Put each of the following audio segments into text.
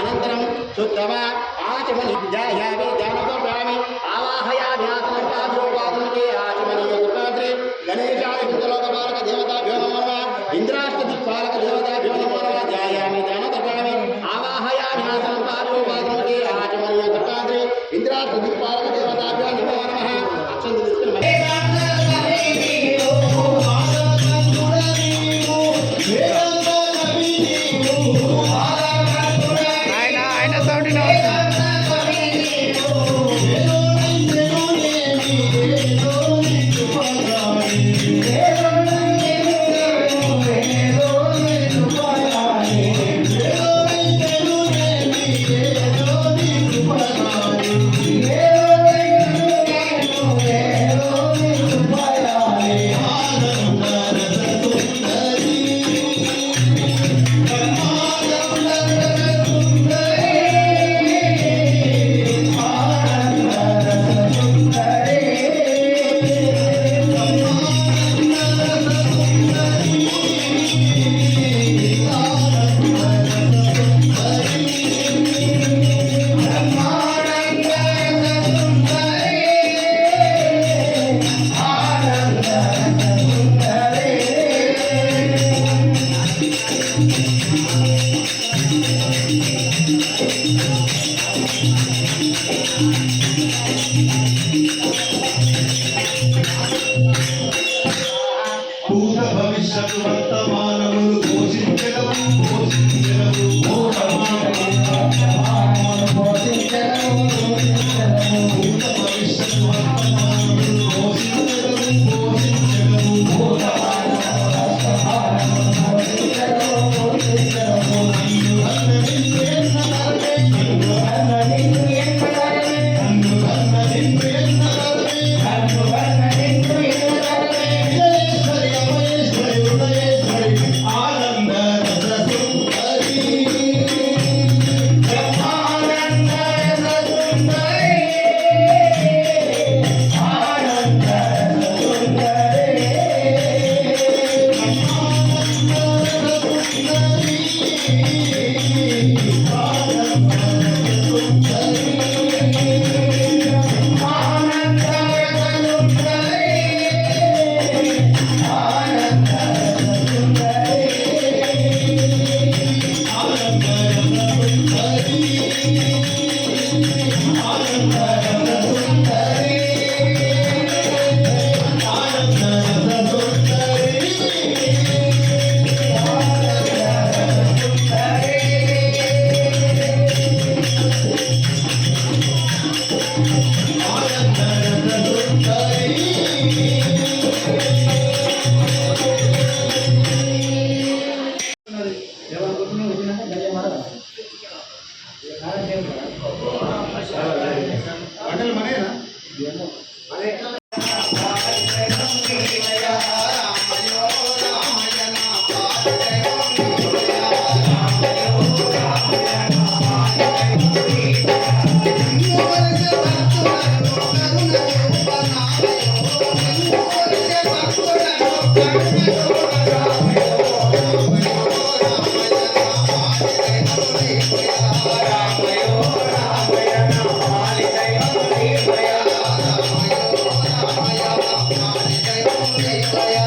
अनन्तरं शुद्धवा आचमनि। जानतो आवाहयामि। Senhor. I'm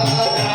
Música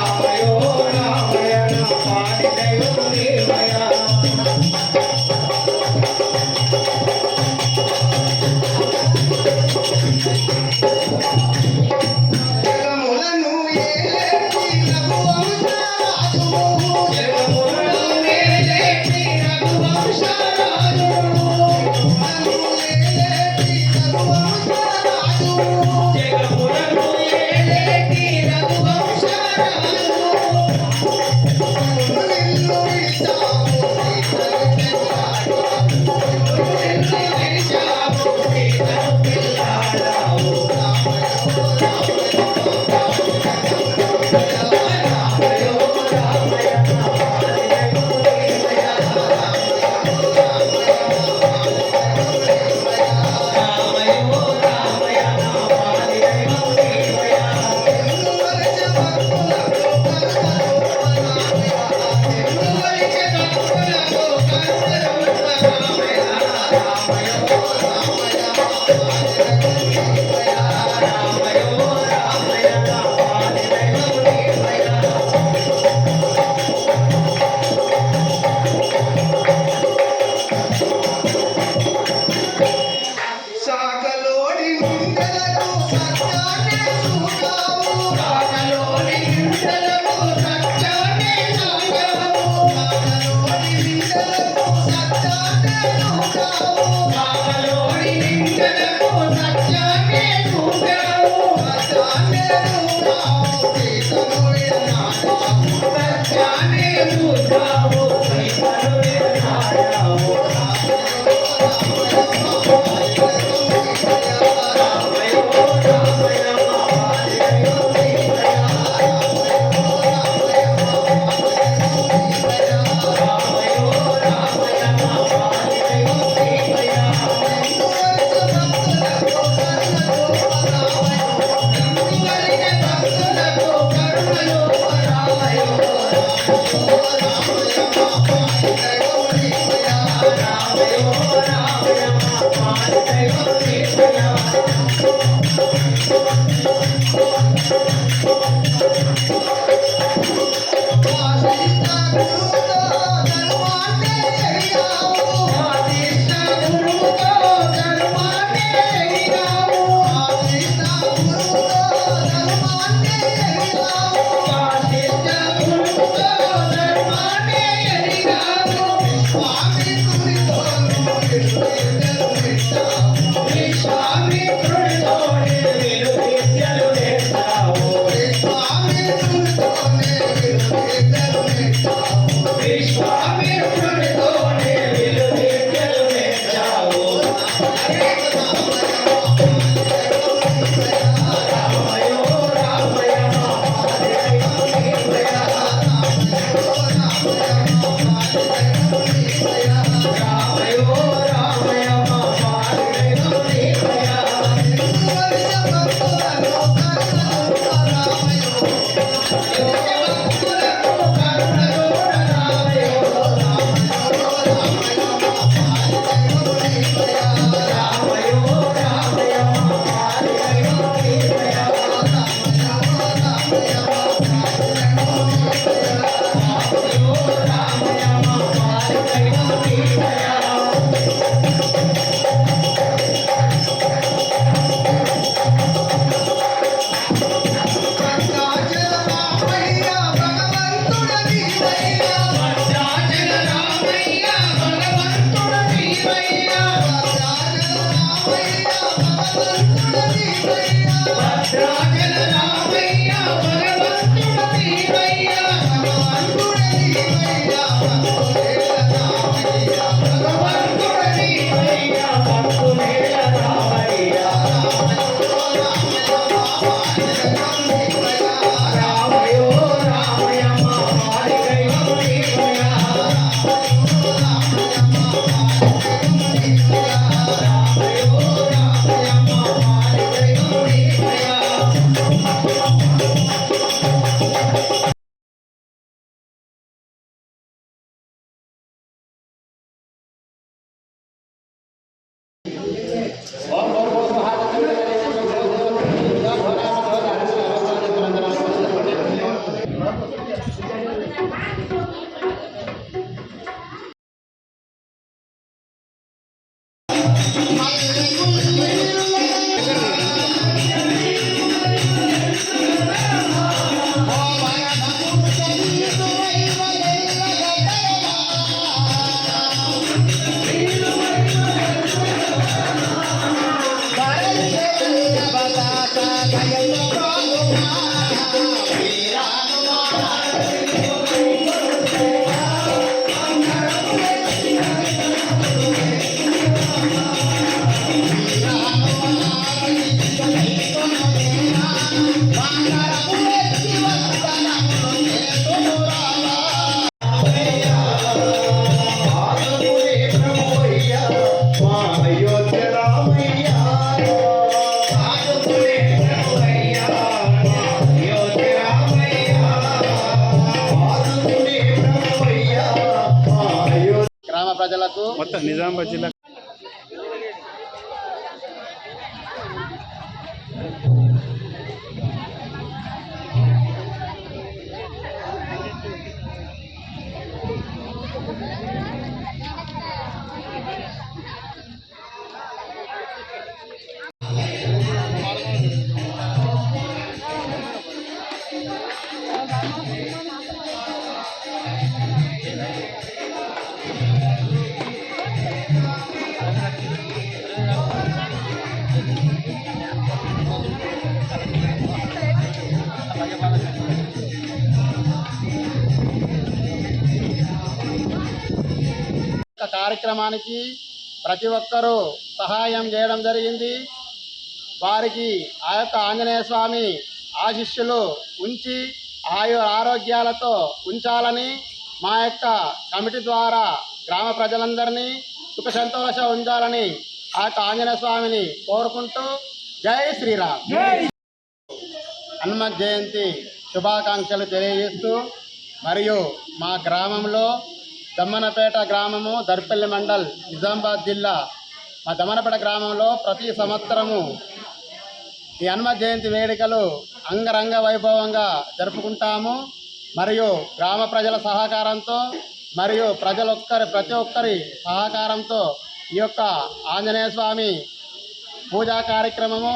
గ్రామ Yeah. మొత్తం నిజామాబాద్ జిల్లా కార్యక్రమానికి ప్రతి ఒక్కరూ సహాయం చేయడం జరిగింది. వారికి ఆ యొక్క ఆంజనేయ స్వామి ఆశిష్యులు ఉంచి ఆయు ఆరోగ్యాలతో ఉంచాలని మా యొక్క కమిటీ ద్వారా గ్రామ ప్రజలందరినీ సుఖ సంతోష ఉంచాలని ఆ యొక్క ఆంజనేయ స్వామిని కోరుకుంటూ జై శ్రీరామ్. హనుమత్ జయంతి శుభాకాంక్షలు తెలియజేస్తూ మరియు మా గ్రామంలో దమ్మనపేట గ్రామము దర్పల్లి మండల్ నిజామాబాద్ జిల్లా మా దమ్మనపేట గ్రామంలో ప్రతి సంవత్సరము ఈ హనుమత్ జయంతి వేడుకలు అంగరంగ వైభవంగా జరుపుకుంటాము. మరియు గ్రామ ప్రజల సహకారంతో మరియు ప్రజలొక్కరి ప్రతి ఒక్కరి సహకారంతో ఈ యొక్క ఆంజనేయ స్వామి పూజా కార్యక్రమము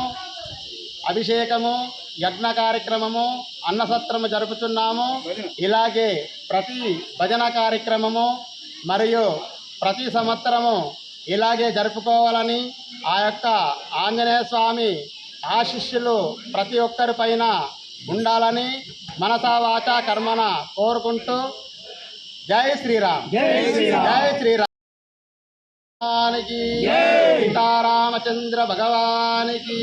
అభిషేకము యజ్ఞ కార్యక్రమము అన్నసత్రము జరుపుతున్నాము. ఇలాగే ప్రతి భజన కార్యక్రమము మరియు ప్రతి సంవత్సరము ఇలాగే జరుపుకోవాలని ఆ యొక్క ఆంజనేయ స్వామి ఆశిష్యులు ప్రతి ఒక్కరి పైన ఉండాలని మనసా వాచా కర్మన కోరుకుంటూ జై శ్రీరామ్. జై శ్రీరామ్. జై శ్రీరామ్. భగవానికి. సీతారామచంద్ర భగవానికి.